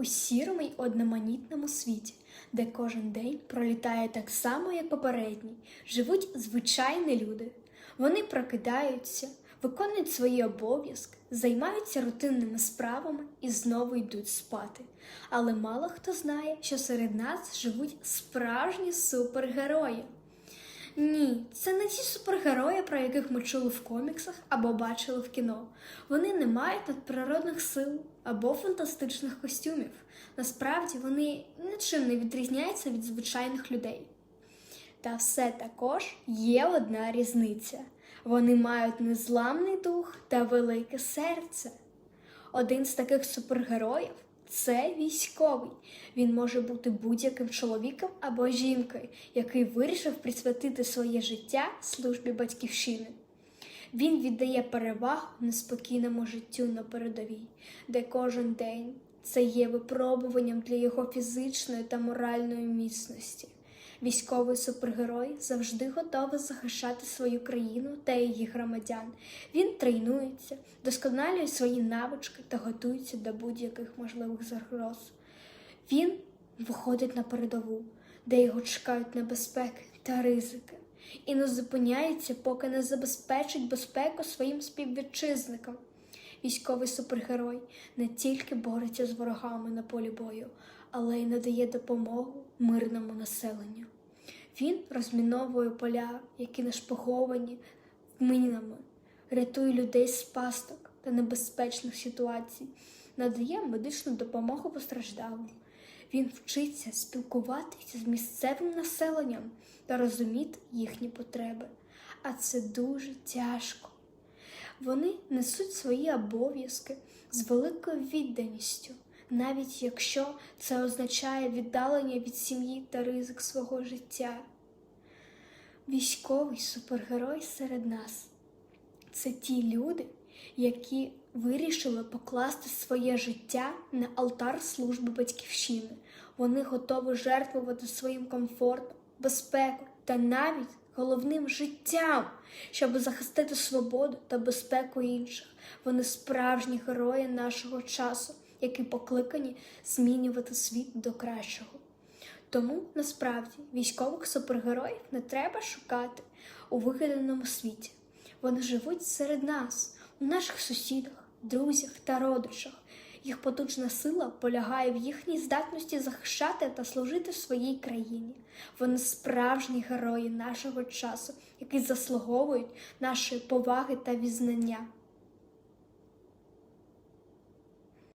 у сірому й одноманітному світі, де кожен день пролітає так само, як попередній, живуть звичайні люди. Вони прокидаються, виконують свої обов'язки, займаються рутинними справами і знову йдуть спати. Але мало хто знає, що серед нас живуть справжні супергерої. Ні, це не ті супергерої, про яких ми чули в коміксах або бачили в кіно. Вони не мають надприродних сил або фантастичних костюмів. Насправді вони нічим не відрізняються від звичайних людей. Та все також є одна різниця: вони мають незламний дух та велике серце. Один з таких супергероїв це військовий. Він може бути будь-яким чоловіком або жінкою, який вирішив присвятити своє життя службі батьківщини. Він віддає перевагу неспокійному життю на передовій, де кожен день це є випробуванням для його фізичної та моральної міцності. Військовий супергерой завжди готовий захищати свою країну та її громадян. Він тренується, досконалює свої навички та готується до будь-яких можливих загроз. Він виходить на передову, де його чекають небезпеки та ризики, і не зупиняється, поки не забезпечить безпеку своїм співвітчизникам. Військовий супергерой не тільки бореться з ворогами на полі бою, але й надає допомогу мирному населенню. Він розміновує поля, які нашпиговані мінами, рятує людей з пасток та небезпечних ситуацій, надає медичну допомогу постраждалим. Він вчиться спілкуватися з місцевим населенням та розуміти їхні потреби. А це дуже тяжко. Вони несуть свої обов'язки з великою відданістю, навіть якщо це означає віддалення від сім'ї та ризик свого життя. Військовий супергерой серед нас це ті люди, які вирішили покласти своє життя на алтар служби батьківщини. Вони готові жертвувати своїм комфортом, безпекою та навіть головним життям, щоб захистити свободу та безпеку інших. Вони справжні герої нашого часу, які покликані змінювати світ до кращого. Тому насправді військових супергероїв не треба шукати у вигаданому світі. Вони живуть серед нас, у наших сусідах, друзях та родичах. Їх потужна сила полягає в їхній здатності захищати та служити своїй країні. Вони справжні герої нашого часу, які заслуговують нашої поваги та візнання.